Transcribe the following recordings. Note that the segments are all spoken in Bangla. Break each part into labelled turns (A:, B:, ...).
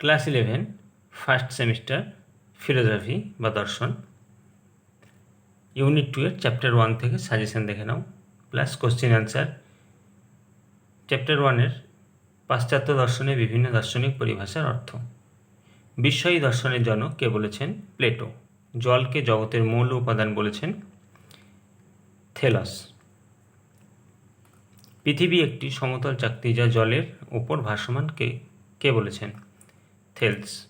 A: Class eleven first semester philosophy বা দর্শন। ইউনিট টু এর চ্যাপ্টার ওয়ান থেকে সাজেশন দেখে নাও প্লাস কোশ্চেন অ্যান্সার চ্যাপ্টার ওয়ানের পাশ্চাত্য দর্শনে বিভিন্ন দার্শনিক পরিভাষার অর্থ। বিস্ময়ী দর্শনের জনক কে বলেছেন? প্লেটো। জলকে জগতের মূল উপাদান বলেছেন থেলস। পৃথিবী একটি সমতল চাকতি যা জলের ওপর ভাসমান কে কে বলেছেন? থেলস।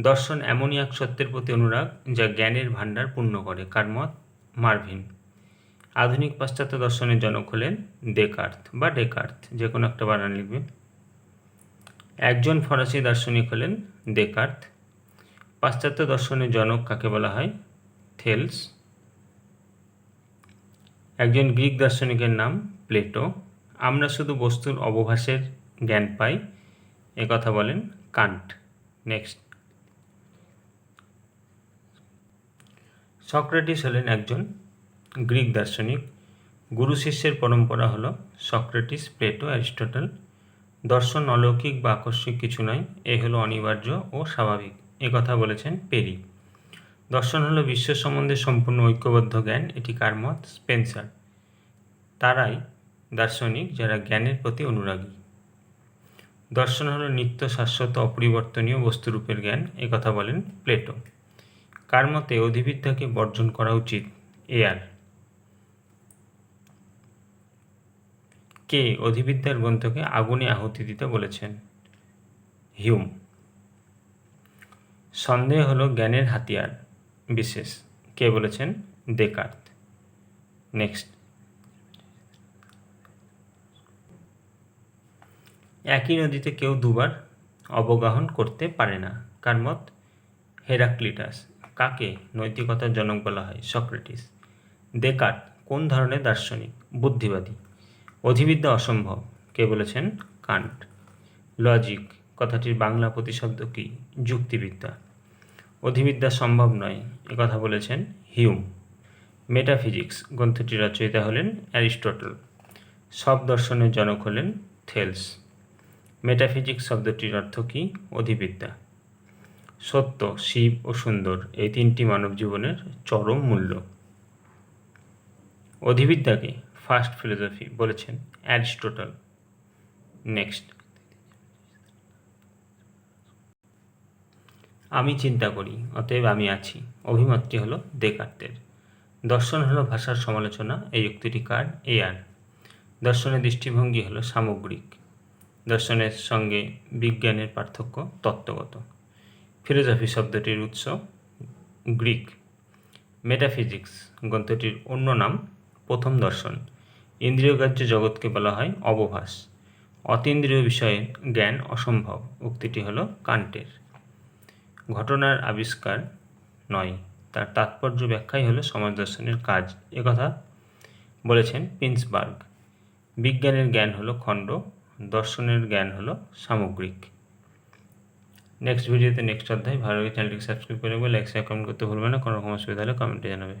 A: দর্শন এমনই এক সত্যের প্রতি অনুরাগ যা জ্ঞানের ভাণ্ডার পূর্ণ করে, কার মত? মার্ভিন। আধুনিক পাশ্চাত্য দর্শনের জনক হলেন ডেকার্থ বা ডেকার্থ, যে কোনো একটা বানান লিখবে একজন ফরাসি দার্শনিক হলেন ডেকার্থ। পাশ্চাত্য দর্শনের জনক কাকে বলা হয়? থেলস। একজন গ্রিক দার্শনিকের নাম প্লেটো। আমরা শুধু বস্তুর অবভাসের জ্ঞান পাই এ কথা বলেন কান্ট। নেক্সট। সক্রেটিস হলেন একজন গ্রিক দার্শনিক। গুরু শিষ্যের পরম্পরা হলো সক্রেটিস, প্লেটো, অ্যারিস্টটল। দর্শন অলৌকিক বা আকস্মিক কিছু নয়, এ হলো অনিবার্য ও স্বাভাবিক। এ কথা বলেছেন পেরি। দর্শন হলো বিশ্ব সম্বন্ধে সম্পূর্ণ ঐক্যবদ্ধ জ্ঞান, এটি কার মত স্পেন্সার। তারাই দার্শনিক যারা জ্ঞানের প্রতি অনুরাগী। দর্শন হলো নিত্য শাশ্বত অপরিবর্তনীয় বস্তুরূপের জ্ঞান কথা বলেন প্লেটো। কার মতে অধিবিদ্যাকে বর্জন করা উচিত? এ আর। কে অধিবিদ্যার গ্রন্থকে আগুনে আহুতি দিতে বলেছেন? হিউম। সন্দেহ হলো জ্ঞানের হাতিয়ার, বিশেষ। কে বলেছেন? Descartes next. একই নদীতে কেউ দুবার অবগাহন করতে পারে না। কার মত? হেরাক্লিটাস। কাকে নৈতিকতার জনক বলা হয়? সক্রেটিস। দেকার্ট কোন ধরনের দার্শনিক? বুদ্ধিবাদী। অধিবিদ্যা অসম্ভব, কে বলেছেন? কান্ট। লজিক। কথাটির বাংলা প্রতিশব্দ কি? যুক্তিবিদ্যা। অধিবিদ্যা সম্ভব নয় কথা বলেছেন হিউম। মেটাফিজিক্স গ্রন্থটির রচয়িতা হলেন অ্যারিস্টটল। সব দর্শনের জনক হলেন থেলস। মেটাফিজিক্স শব্দটির অর্থ কী? অধিবিদ্যা। সত্য, শিব ও সুন্দর, এই তিনটি মানব জীবনের চরম মূল্য। অধিবিদ্যাকে ফার্স্ট ফিলোসফি বলেছেন অ্যারিস্টোটল। নেক্সট আমি চিন্তা করি, অতএব আমি আছি। অভিমতটি হলো দেকার্তের দর্শন হলো ভাষার সমালোচনা, এই উক্তিটি কার এ আর দর্শনের দৃষ্টিভঙ্গি হলো সামগ্রিক। দর্শনের সঙ্গে বিজ্ঞানের পার্থক্য তত্ত্বগত। ফিলোসফি শব্দটির উৎস গ্রিক। মেটাফিজিক্স গ্রন্থটির অন্য নাম প্রথম দর্শন। ইন্দ্রিয়গ্রাহ্য জগৎকে বলা হয় অবভাস। অতীন্দ্রিয় বিষয়ে জ্ঞান অসম্ভব। উক্তিটি হল কান্টের। ঘটনার আবিষ্কার নয়। তার তাৎপর্য ব্যাখ্যাই হলো সমাজ দর্শনের কাজ। একথা বলেছেন পিন্সবার্গ। বিজ্ঞানের জ্ঞান হলো খণ্ড দর্শনের জ্ঞান হলো সামগ্রিক। নেক্সট ভিডিওতে নেক্সট অধ্যায়। ভালো চ্যানেলটিকে সাবস্ক্রাইব করে লাইক শেয়ার কমেন্ট করতে ভুলবে না, কোনো রকম অসুবিধা হলে কমেন্টে জানাবে।